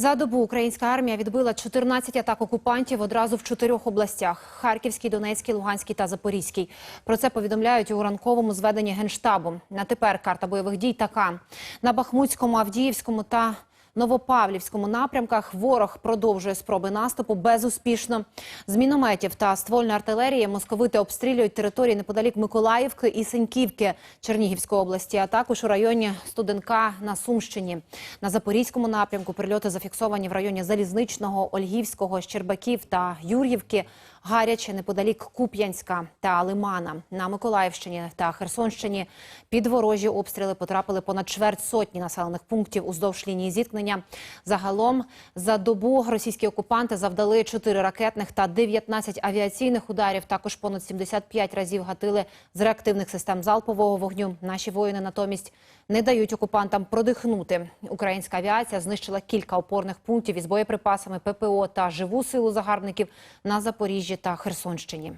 За добу українська армія відбила 14 атак окупантів одразу в чотирьох областях: Харківській, Донецькій, Луганській та Запорізькій. Про це повідомляють у ранковому зведенні генштабу. На тепер карта бойових дій така: на Бахмутському, Авдіївському та Новопавлівському напрямках ворог продовжує спроби наступу безуспішно. З мінометів та ствольної артилерії московити обстрілюють території неподалік Миколаївки і Сеньківки Чернігівської області, а також у районі Студенка на Сумщині. На Запорізькому напрямку прильоти зафіксовані в районі Залізничного, Ольгівського, Щербаків та Юр'ївки. Гаряче неподалік Куп'янська та Лимана. На Миколаївщині та Херсонщині під ворожі обстріли потрапили понад чверть сотні населених пунктів уздовж лінії зіткнення. Загалом за добу російські окупанти завдали 4 ракетних та 19 авіаційних ударів. Також понад 75 разів гатили з реактивних систем залпового вогню. Наші воїни натомість не дають окупантам продихнути. Українська авіація знищила кілька опорних пунктів із боєприпасами ППО та живу силу загарбників на Запоріжжі та Херсонщині.